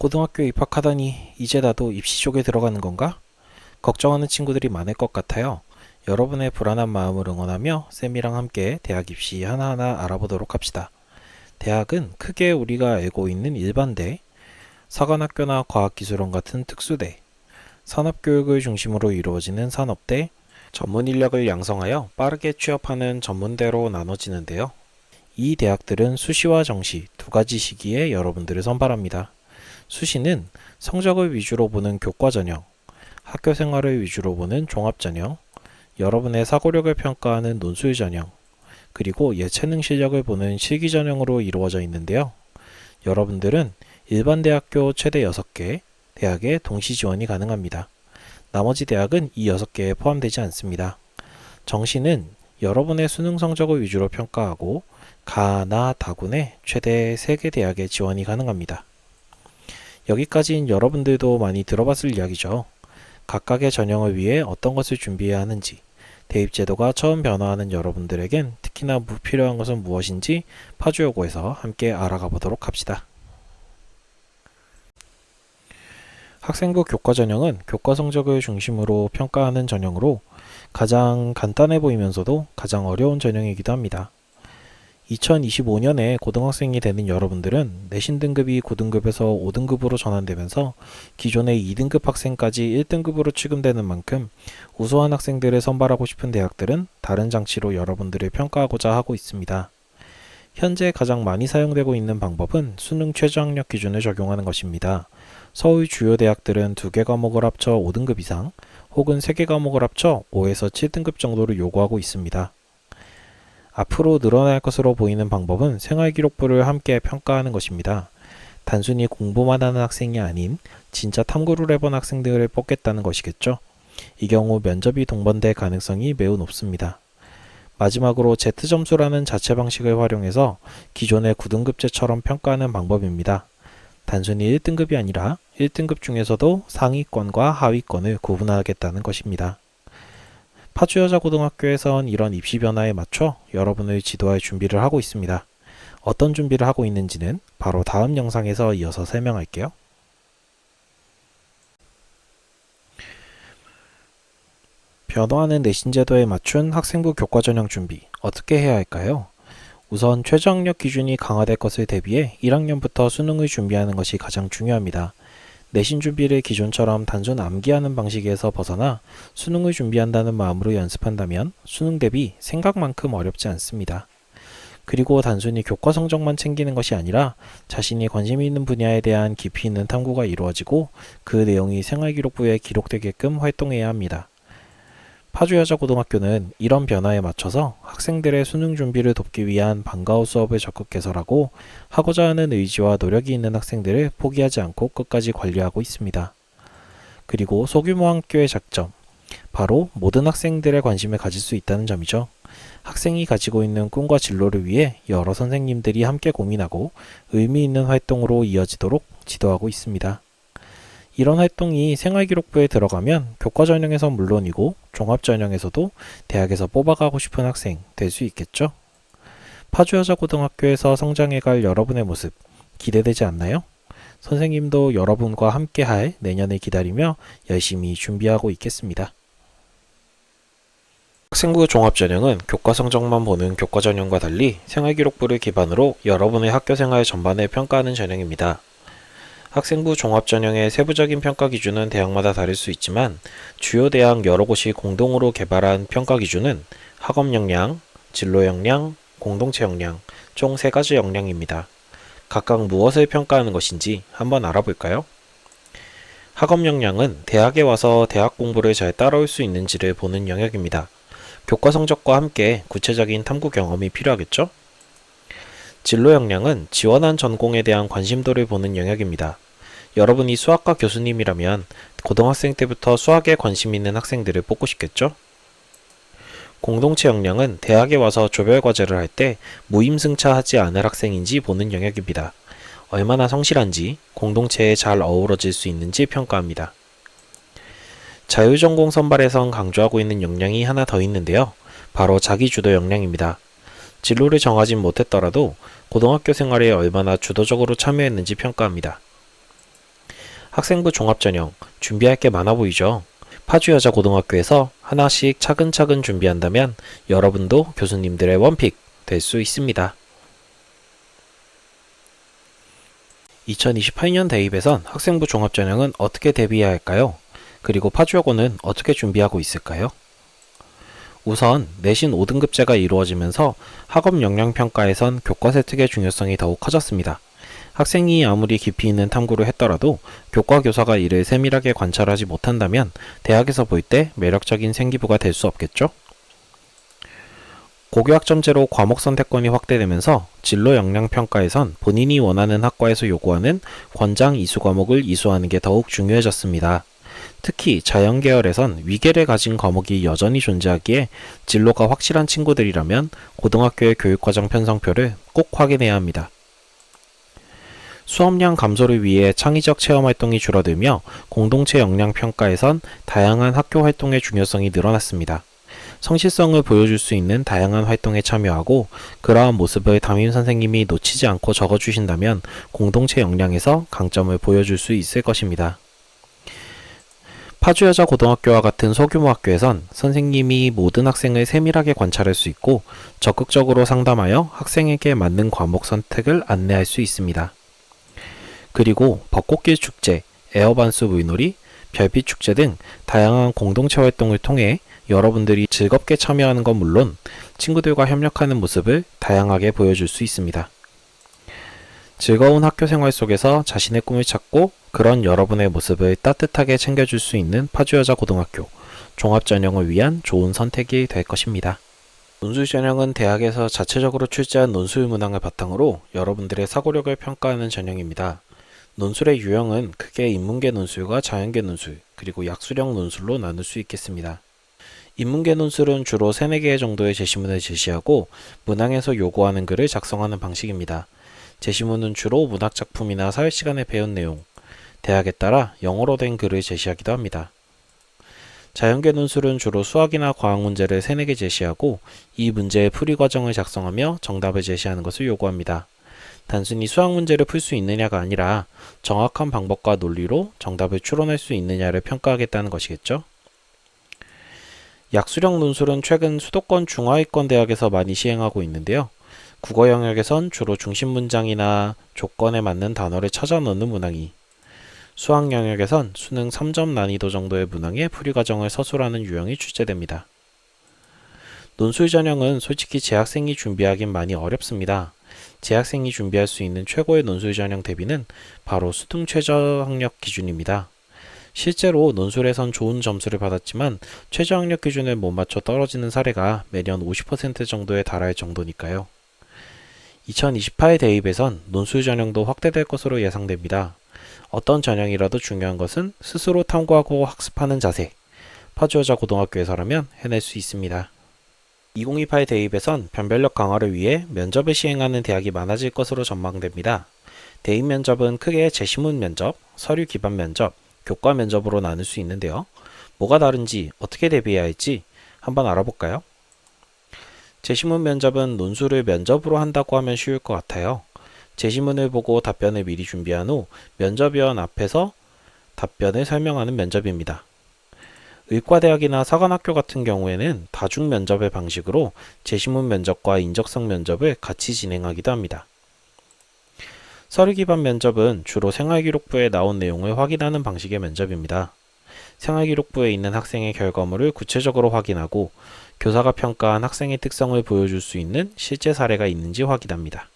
고등학교 입학하다니 이제 나도 입시 쪽에 들어가는 건가? 걱정하는 친구들이 많을 것 같아요. 여러분의 불안한 마음을 응원하며 쌤이랑 함께 대학 입시 하나하나 알아보도록 합시다. 대학은 크게 우리가 알고 있는 일반대, 사관학교나 과학기술원 같은 특수대, 산업교육을 중심으로 이루어지는 산업대, 전문 인력을 양성하여 빠르게 취업하는 전문대로 나눠지는데요. 이 대학들은 수시와 정시 두 가지 시기에 여러분들을 선발합니다. 수시는 성적을 위주로 보는 교과 전형, 학교 생활을 위주로 보는 종합 전형, 여러분의 사고력을 평가하는 논술 전형, 그리고 예체능 실력을 보는 실기 전형으로 이루어져 있는데요. 여러분들은 일반 대학교 최대 6개 대학에 동시 지원이 가능합니다. 나머지 대학은 이 6개에 포함되지 않습니다. 정시는 여러분의 수능 성적을 위주로 평가하고 가나 다군의 최대 3개 대학에 지원이 가능합니다. 여기까지는 여러분들도 많이 들어봤을 이야기죠. 각각의 전형을 위해 어떤 것을 준비해야 하는지, 대입제도가 처음 변화하는 여러분들에겐 특히나 무- 필요한 것은 무엇인지 파주여고에서 함께 알아가 보도록 합시다. 학생부 교과 전형은 교과 성적을 중심으로 평가하는 전형으로 가장 간단해 보이면서도 가장 어려운 전형이기도 합니다. 2025년에 고등학생이 되는 여러분들은 내신 등급이 9등급에서 5등급으로 전환되면서 기존의 2등급 학생까지 1등급으로 취급되는 만큼 우수한 학생들을 선발하고 싶은 대학들은 다른 장치로 여러분들을 평가하고자 하고 있습니다. 현재 가장 많이 사용되고 있는 방법은 수능 최저학력 기준을 적용하는 것입니다. 서울 주요 대학들은 두개 과목을 합쳐 5등급 이상 혹은 세개 과목을 합쳐 5에서 7등급 정도를 요구하고 있습니다. 앞으로 늘어날 것으로 보이는 방법은 생활기록부를 함께 평가하는 것입니다. 단순히 공부만 하는 학생이 아닌 진짜 탐구를 해본 학생들을 뽑겠다는 것이겠죠. 이 경우 면접이 동반될 가능성이 매우 높습니다. 마지막으로 Z점수라는 자체 방식을 활용해서 기존의 9등급제처럼 평가하는 방법입니다. 단순히 1등급이 아니라 1등급 중에서도 상위권과 하위권을 구분하겠다는 것입니다. 파주여자고등학교에선 이런 입시 변화에 맞춰 여러분을 지도할 준비를 하고 있습니다. 어떤 준비를 하고 있는지는 바로 다음 영상에서 이어서 설명할게요. 변화하는 내신 제도에 맞춘 학생부 교과 전형 준비 어떻게 해야 할까요? 우선 최저학력 기준이 강화될 것을 대비해 1학년부터 수능을 준비하는 것이 가장 중요합니다. 내신 준비를 기존처럼 단순 암기하는 방식에서 벗어나 수능을 준비한다는 마음으로 연습한다면 수능 대비 생각만큼 어렵지 않습니다. 그리고 단순히 교과 성적만 챙기는 것이 아니라 자신이 관심 있는 분야에 대한 깊이 있는 탐구가 이루어지고 그 내용이 생활기록부에 기록되게끔 활동해야 합니다. 파주여자고등학교는 이런 변화에 맞춰서 학생들의 수능 준비를 돕기 위한 방과후 수업을 적극 개설하고 하고자 하는 의지와 노력이 있는 학생들을 포기하지 않고 끝까지 관리하고 있습니다. 그리고 소규모 학교의 장점, 바로 모든 학생들의 관심을 가질 수 있다는 점이죠. 학생이 가지고 있는 꿈과 진로를 위해 여러 선생님들이 함께 고민하고 의미 있는 활동으로 이어지도록 지도하고 있습니다. 이런 활동이 생활기록부에 들어가면 교과 전형에서 물론이고 종합 전형에서도 대학에서 뽑아가고 싶은 학생 될 수 있겠죠? 파주여자고등학교에서 성장해갈 여러분의 모습 기대되지 않나요? 선생님도 여러분과 함께할 내년을 기다리며 열심히 준비하고 있겠습니다. 학생부 종합 전형은 교과 성적만 보는 교과 전형과 달리 생활기록부를 기반으로 여러분의 학교 생활 전반을 평가하는 전형입니다. 학생부 종합 전형의 세부적인 평가 기준은 대학마다 다를 수 있지만 주요 대학 여러 곳이 공동으로 개발한 평가 기준은 학업 역량, 진로 역량, 공동체 역량 총 세 가지 역량입니다. 각각 무엇을 평가하는 것인지 한번 알아볼까요? 학업 역량은 대학에 와서 대학 공부를 잘 따라올 수 있는지를 보는 영역입니다. 교과 성적과 함께 구체적인 탐구 경험이 필요하겠죠? 진로 역량은 지원한 전공에 대한 관심도를 보는 영역입니다. 여러분이 수학과 교수님이라면 고등학생 때부터 수학에 관심 있는 학생들을 뽑고 싶겠죠? 공동체 역량은 대학에 와서 조별 과제를 할 때 무임승차하지 않을 학생인지 보는 영역입니다. 얼마나 성실한지 공동체에 잘 어우러질 수 있는지 평가합니다. 자율전공 선발에선 강조하고 있는 역량이 하나 더 있는데요. 바로 자기주도 역량입니다. 진로를 정하진 못했더라도 고등학교 생활에 얼마나 주도적으로 참여했는지 평가합니다. 학생부 종합전형 준비할 게 많아 보이죠? 파주여자고등학교에서 하나씩 차근차근 준비한다면 여러분도 교수님들의 원픽 될 수 있습니다. 2028년 대입에선 학생부 종합전형은 어떻게 대비해야 할까요? 그리고 파주여고는 어떻게 준비하고 있을까요? 우선 내신 5등급제가 이루어지면서 학업 역량평가에선 교과 세 특의 중요성이 더욱 커졌습니다. 학생이 아무리 깊이 있는 탐구를 했더라도 교과 교사가 이를 세밀하게 관찰하지 못한다면 대학에서 볼 때 매력적인 생기부가 될 수 없겠죠? 고교학점제로 과목 선택권이 확대되면서 진로 역량 평가에선 본인이 원하는 학과에서 요구하는 권장 이수 과목을 이수하는 게 더욱 중요해졌습니다. 특히 자연 계열에선 위계를 가진 과목이 여전히 존재하기에 진로가 확실한 친구들이라면 고등학교의 교육과정 편성표를 꼭 확인해야 합니다. 수업량 감소를 위해 창의적 체험 활동이 줄어들며 공동체 역량 평가에선 다양한 학교 활동의 중요성이 늘어났습니다. 성실성을 보여줄 수 있는 다양한 활동에 참여하고 그러한 모습을 담임 선생님이 놓치지 않고 적어주신다면 공동체 역량에서 강점을 보여줄 수 있을 것입니다. 파주여자고등학교와 같은 소규모 학교에선 선생님이 모든 학생을 세밀하게 관찰할 수 있고 적극적으로 상담하여 학생에게 맞는 과목 선택을 안내할 수 있습니다. 그리고 벚꽃길 축제, 에어반스 물놀이, 별빛 축제 등 다양한 공동체 활동을 통해 여러분들이 즐겁게 참여하는 건 물론 친구들과 협력하는 모습을 다양하게 보여줄 수 있습니다. 즐거운 학교 생활 속에서 자신의 꿈을 찾고 그런 여러분의 모습을 따뜻하게 챙겨줄 수 있는 파주여자 고등학교 종합전형을 위한 좋은 선택이 될 것입니다. 논술 전형은 대학에서 자체적으로 출제한 논술 문항을 바탕으로 여러분들의 사고력을 평가하는 전형입니다. 논술의 유형은 크게 인문계 논술과 자연계 논술, 그리고 약수령 논술로 나눌 수 있겠습니다. 인문계 논술은 주로 3, 4개 정도의 제시문을 제시하고 문항에서 요구하는 글을 작성하는 방식입니다. 제시문은 주로 문학작품이나 사회시간에 배운 내용, 대학에 따라 영어로 된 글을 제시하기도 합니다. 자연계 논술은 주로 수학이나 과학 문제를 3, 4개 제시하고 이 문제의 풀이 과정을 작성하며 정답을 제시하는 것을 요구합니다. 단순히 수학 문제를 풀 수 있느냐가 아니라 정확한 방법과 논리로 정답을 추론할 수 있느냐를 평가하겠다는 것이겠죠. 약수령 논술은 최근 수도권 중하위권 대학에서 많이 시행하고 있는데요. 국어 영역에선 주로 중심 문장이나 조건에 맞는 단어를 찾아 넣는 문항이, 수학 영역에선 수능 3점 난이도 정도의 문항의 풀이 과정을 서술하는 유형이 출제됩니다. 논술 전형은 솔직히 재학생이 준비하긴 많이 어렵습니다. 재학생이 준비할 수 있는 최고의 논술 전형 대비는 바로 수능 최저 학력 기준입니다. 실제로 논술에선 좋은 점수를 받았지만 최저 학력 기준을 못 맞춰 떨어지는 사례가 매년 50% 정도에 달할 정도니까요. 2028 대입에선 논술 전형도 확대될 것으로 예상됩니다. 어떤 전형이라도 중요한 것은 스스로 탐구하고 학습하는 자세. 파주여자 고등학교에서라면 해낼 수 있습니다. 2028 대입에선 변별력 강화를 위해 면접을 시행하는 대학이 많아질 것으로 전망됩니다. 대입 면접은 크게 제시문 면접, 서류 기반 면접, 교과 면접으로 나눌 수 있는데요. 뭐가 다른지 어떻게 대비해야 할지 한번 알아볼까요? 제시문 면접은 논술을 면접으로 한다고 하면 쉬울 것 같아요. 제시문을 보고 답변을 미리 준비한 후 면접위원 앞에서 답변을 설명하는 면접입니다. 의과대학이나 사관학교 같은 경우에는 다중 면접의 방식으로 제시문 면접과 인적성 면접을 같이 진행하기도 합니다. 서류 기반 면접은 주로 생활기록부에 나온 내용을 확인하는 방식의 면접입니다. 생활기록부에 있는 학생의 결과물을 구체적으로 확인하고 교사가 평가한 학생의 특성을 보여줄 수 있는 실제 사례가 있는지 확인합니다.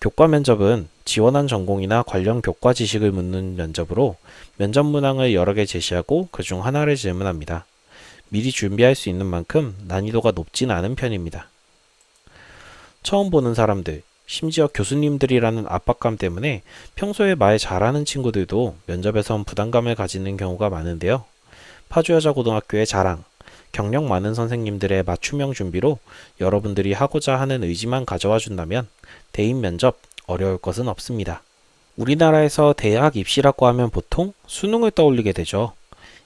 교과 면접은 지원한 전공이나 관련 교과 지식을 묻는 면접으로 면접 문항을 여러 개 제시하고 그 중 하나를 질문합니다. 미리 준비할 수 있는 만큼 난이도가 높진 않은 편입니다. 처음 보는 사람들, 심지어 교수님들이라는 압박감 때문에 평소에 말 잘하는 친구들도 면접에선 부담감을 가지는 경우가 많은데요. 파주여자고등학교의 자랑, 경력 많은 선생님들의 맞춤형 준비로 여러분들이 하고자 하는 의지만 가져와 준다면 대입 면접 어려울 것은 없습니다. 우리나라에서 대학 입시라고 하면 보통 수능을 떠올리게 되죠.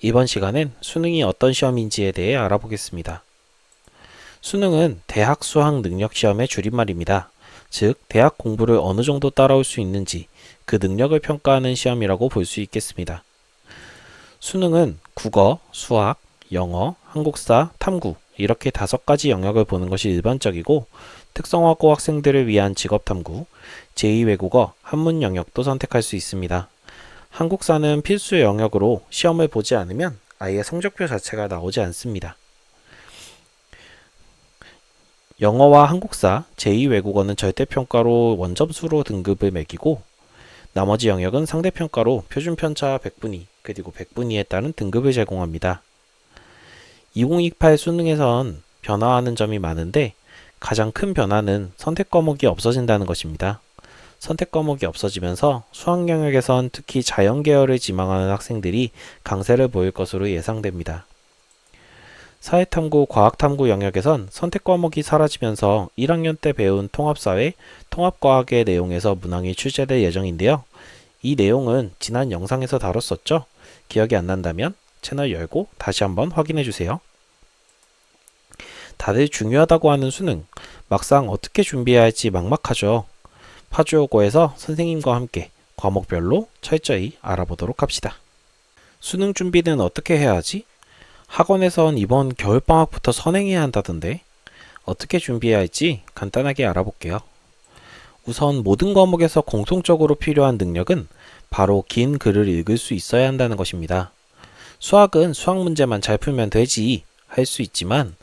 이번 시간엔 수능이 어떤 시험인지에 대해 알아보겠습니다. 수능은 대학 수학 능력 시험의 줄임말입니다. 즉, 대학 공부를 어느 정도 따라올 수 있는지, 그 능력을 평가하는 시험이라고 볼 수 있겠습니다. 수능은 국어, 수학, 영어, 한국사, 탐구 이렇게 다섯 가지 영역을 보는 것이 일반적이고 특성화고 학생들을 위한 직업탐구, 제2외국어, 한문 영역도 선택할 수 있습니다. 한국사는 필수 영역으로 시험을 보지 않으면 아예 성적표 자체가 나오지 않습니다. 영어와 한국사, 제2외국어는 절대평가로 원점수로 등급을 매기고 나머지 영역은 상대평가로 표준편차 100분위 그리고 100분위에 따른 등급을 제공합니다. 2028 수능에선 변화하는 점이 많은데 가장 큰 변화는 선택 과목이 없어진다는 것입니다. 선택 과목이 없어지면서 수학 영역에선 특히 자연 계열을 지망하는 학생들이 강세를 보일 것으로 예상됩니다. 사회탐구, 과학탐구 영역에선 선택 과목이 사라지면서 1학년 때 배운 통합사회, 통합과학의 내용에서 문항이 출제될 예정인데요. 이 내용은 지난 영상에서 다뤘었죠? 기억이 안 난다면 채널 열고 다시 한번 확인해 주세요. 다들 중요하다고 하는 수능, 막상 어떻게 준비해야 할지 막막하죠. 파주어고에서 선생님과 함께 과목별로 철저히 알아보도록 합시다. 수능 준비는 어떻게 해야 하지? 학원에선 이번 겨울방학부터 선행해야 한다던데 어떻게 준비해야 할지 간단하게 알아볼게요. 우선 모든 과목에서 공통적으로 필요한 능력은 바로 긴 글을 읽을 수 있어야 한다는 것입니다. 수학은 수학 문제만 잘 풀면 되지 할 수 있지만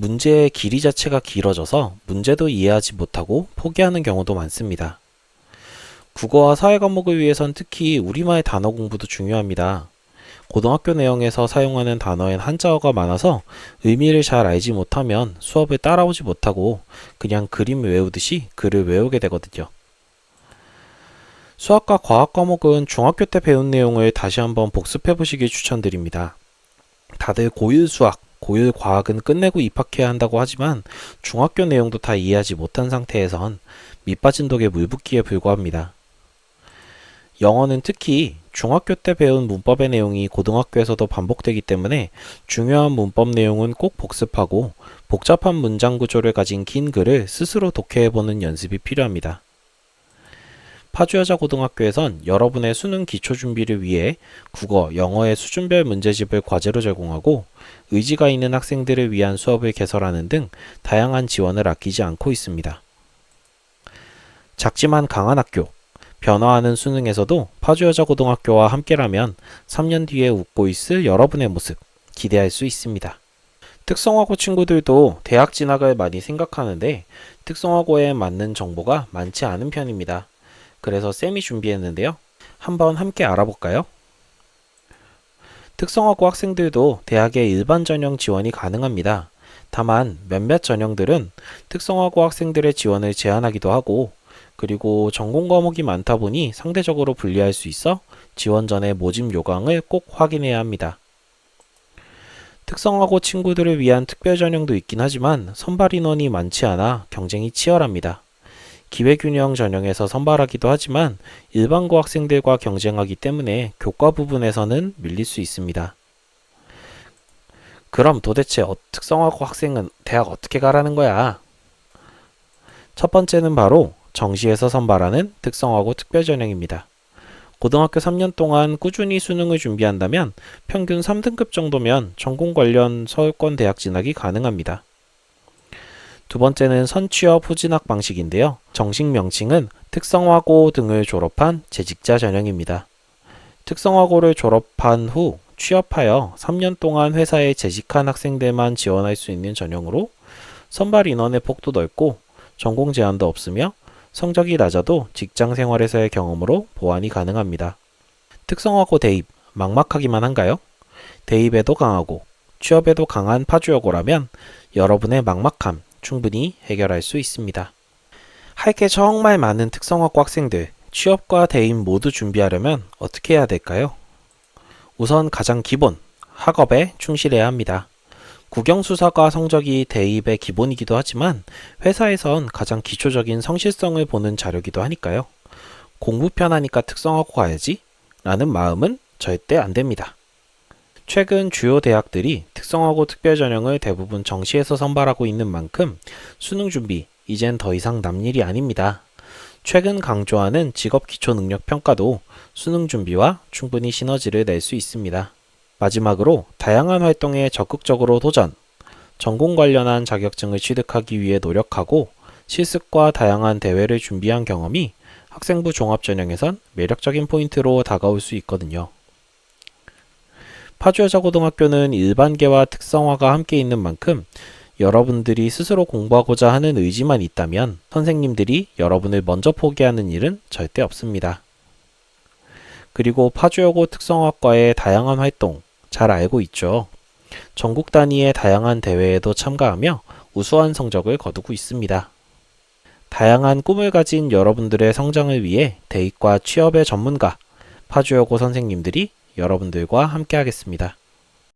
문제의 길이 자체가 길어져서 문제도 이해하지 못하고 포기하는 경우도 많습니다. 국어와 사회 과목을 위해선 특히 우리말 단어 공부도 중요합니다. 고등학교 내용에서 사용하는 단어엔 한자어가 많아서 의미를 잘 알지 못하면 수업을 따라오지 못하고 그냥 그림 외우듯이 글을 외우게 되거든요. 수학과 과학 과목은 중학교 때 배운 내용을 다시 한번 복습해 보시길 추천드립니다. 다들 고1 수학, 고1 과학은 끝내고 입학해야 한다고 하지만 중학교 내용도 다 이해하지 못한 상태에선 밑빠진 독에 물 붓기에 불과합니다. 영어는 특히 중학교 때 배운 문법의 내용이 고등학교에서도 반복되기 때문에 중요한 문법 내용은 꼭 복습하고 복잡한 문장 구조를 가진 긴 글을 스스로 독해해보는 연습이 필요합니다. 파주여자 고등학교에선 여러분의 수능 기초 준비를 위해 국어, 영어의 수준별 문제집을 과제로 제공하고 의지가 있는 학생들을 위한 수업을 개설하는 등 다양한 지원을 아끼지 않고 있습니다. 작지만 강한 학교, 변화하는 수능에서도 파주여자 고등학교와 함께라면 3년 뒤에 웃고 있을 여러분의 모습 기대할 수 있습니다. 특성화고 친구들도 대학 진학을 많이 생각하는데 특성화고에 맞는 정보가 많지 않은 편입니다. 그래서 쌤이 준비했는데요. 한번 함께 알아볼까요? 특성화고 학생들도 대학의 일반 전형 지원이 가능합니다. 다만 몇몇 전형들은 특성화고 학생들의 지원을 제한하기도 하고 그리고 전공 과목이 많다 보니 상대적으로 불리할 수 있어 지원 전에 모집 요강을 꼭 확인해야 합니다. 특성화고 친구들을 위한 특별 전형도 있긴 하지만 선발 인원이 많지 않아 경쟁이 치열합니다. 기회균형 전형에서 선발하기도 하지만 일반고 학생들과 경쟁하기 때문에 교과 부분에서는 밀릴 수 있습니다. 그럼 도대체 어- 특성화고 학생은 대학 어떻게 가라는 거야? 첫 번째는 바로 정시에서 선발하는 특성화고 특별 전형입니다. 고등학교 3년 동안 꾸준히 수능을 준비한다면 평균 3등급 정도면 전공 관련 서울권 대학 진학이 가능합니다. 두 번째는 선취업 후진학 방식인데요. 정식 명칭은 특성화고 등을 졸업한 재직자 전형입니다. 특성화고를 졸업한 후 취업하여 3년 동안 회사에 재직한 학생들만 지원할 수 있는 전형으로 선발 인원의 폭도 넓고 전공 제한도 없으며 성적이 낮아도 직장 생활에서의 경험으로 보완이 가능합니다. 특성화고 대입, 막막하기만 한가요? 대입에도 강하고 취업에도 강한 파주여고라면 여러분의 막막함 충분히 해결할 수 있습니다. 할 게 정말 많은 특성화고 학생들, 취업과 대입 모두 준비하려면 어떻게 해야 될까요? 우선 가장 기본, 학업에 충실해야 합니다. 국영수사과 성적이 대입의 기본이기도 하지만 회사에선 가장 기초적인 성실성을 보는 자료기도 하니까요. 공부 편하니까 특성화고 가야지 라는 마음은 절대 안 됩니다. 최근 주요 대학들이 특성화고 특별 전형을 대부분 정시에서 선발하고 있는 만큼 수능 준비 이젠 더 이상 남일이 아닙니다. 최근 강조하는 직업 기초 능력 평가도 수능 준비와 충분히 시너지를 낼 수 있습니다. 마지막으로 다양한 활동에 적극적으로 도전, 전공 관련한 자격증을 취득하기 위해 노력하고 실습과 다양한 대회를 준비한 경험이 학생부 종합전형에선 매력적인 포인트로 다가올 수 있거든요. 파주 여자고등학교는 일반계와 특성화가 함께 있는 만큼 여러분들이 스스로 공부하고자 하는 의지만 있다면 선생님들이 여러분을 먼저 포기하는 일은 절대 없습니다. 그리고 파주여고 특성화과의 다양한 활동 잘 알고 있죠. 전국 단위의 다양한 대회에도 참가하며 우수한 성적을 거두고 있습니다. 다양한 꿈을 가진 여러분들의 성장을 위해 대입과 취업의 전문가 파주여고 선생님들이 여러분들과 함께 하겠습니다.